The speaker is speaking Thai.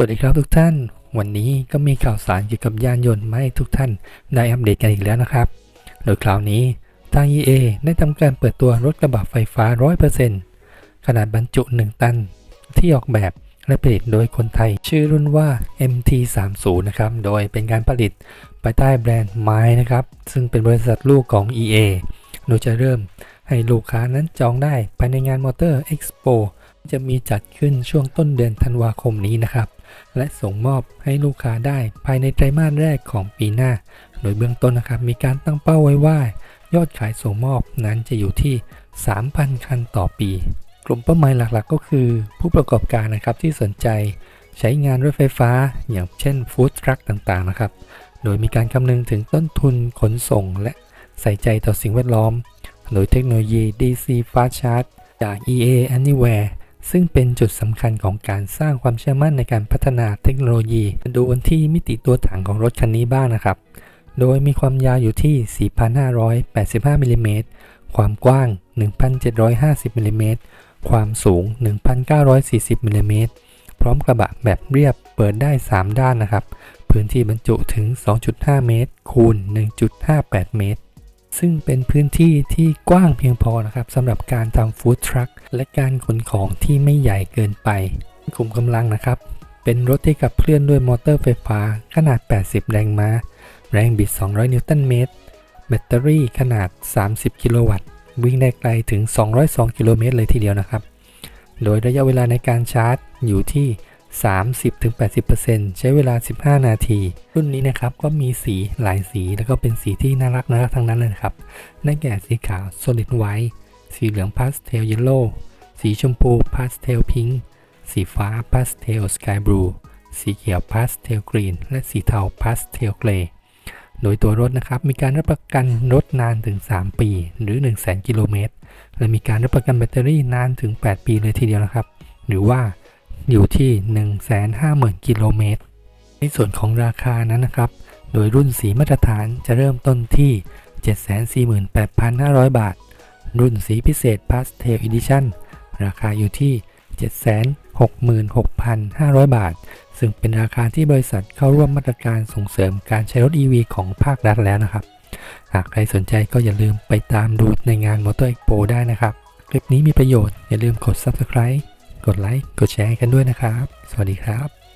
สวัสดีครับทุกท่าน วันนี้ก็มีข่าวสารเกี่ยวกับยานยนต์มาให้ทุกท่านได้อัปเดตกันอีกแล้วนะครับ โดยคราวนี้ทาง EA ได้ทำการเปิดตัวรถกระบะไฟฟ้า 100%ขนาดบรรจุ 1 ตัน ที่ออกแบบและผลิตโดยคนไทย ชื่อรุ่นว่า MT30 นะครับ โดยเป็นการผลิตภายใต้แบรนด์ไม้นะครับ ซึ่งเป็นบริษัทลูกของ EA โดยจะเริ่มให้ลูกค้านั้นจองได้ภายในงานมอเตอร์เอ็กซ์โปจะมีจัดขึ้นช่วงต้นเดือนธันวาคมนี้นะครับ และส่งมอบให้ลูกค้าได้ภายในไตรมาสแรกของปีหน้า โดยเบื้องต้นนะครับมีการตั้งเป้าไว้ว่ายอดขายส่งมอบนั้นจะอยู่ที่ 3,000 คันต่อปี กลุ่มเป้าหมายหลักๆ ก็คือ ผู้ประกอบการนะครับที่สนใจใช้งานรถไฟฟ้า อย่างเช่นฟู้ดทรัคต่างๆนะครับ โดยมีการคำนึงถึงต้นทุนขนส่ง และใส่ใจต่อสิ่งแวดล้อม โดยเทคโนโลยี DC Fast Charge จาก EA Anywhere ซึ่งเป็นจุดสำคัญของการสร้างความเชื่อมั่นในการพัฒนาเทคโนโลยี ดูกันที่มิติตัวถังของรถคันนี้บ้างนะครับ โดยมีความยาวอยู่ที่ 4,585มิลลิเมตรความกว้าง 1,750มิลลิเมตรความสูง 1,940มิลลิเมตรพร้อมกระบะแบบเรียบเปิดได้ 3 ด้านนะครับ พื้นที่บรรจุถึง 2.5 เมตร คูณ 1.58 เมตร ซึ่งเป็นพื้นที่ที่กว้างเพียงพอนะครับสำหรับการทำฟู้ดทรัคและการขนของที่ไม่ใหญ่เกินไปกลุ่มกำลังนะครับ เป็นรถที่ขับเคลื่อนด้วยมอเตอร์ไฟฟ้าขนาด 80 แรงม้า แรงบิด 200 นิวตันเมตร แบตเตอรี่ขนาด 30 กิโลวัตต์ วิ่งได้ไกลถึง 202 กิโลเมตรเลยทีเดียวนะครับ โดยระยะเวลาในการชาร์จอยู่ที่ 30-80%ใช้เวลา 15 นาที รุ่นนี้นะครับก็มีสีหลายสีแล้วก็เป็นสีที่น่ารักน่ารักทั้งนั้นเลยครับได้แก่สีขาว solid white สีเหลืองพาสเทลเยลโล่สีชมพูพาสเทลพิงค์สีฟ้าพาสเทลสกายบลูสีเขียวพาสเทลกรีนและสีเทาพาสเทลเกรย์โดยตัวรถนะครับมีการรับประกันรถนานถึง 3 ปี หรือ 1 0 0 0 0 0 กิโลเมตรและมีการรับประกันแบตเตอรี่นานถึง 8 ปีเลยทีเดียวนะครับ หรือว่า อยู่ที่ 150,000 กิโลเมตร ในส่วนของราคานั้นนะครับ โดยรุ่นสีมาตรฐานจะเริ่มต้นที่ 748,500 บาท รุ่นสีพิเศษ Pastel Edition ราคาอยู่ที่ 766,500 บาท ซึ่งเป็นราคาที่บริษัทเข้าร่วมมาตรการส่งเสริมการใช้รถ EV ของภาครัฐแล้วนะครับ หากใครสนใจก็อย่าลืมไปตามดูในงาน Motor Expo ได้นะครับ คลิปนี้มีประโยชน์อย่าลืมกด Subscribe กดไลค์ กดแชร์กันด้วยนะครับ สวัสดีครับ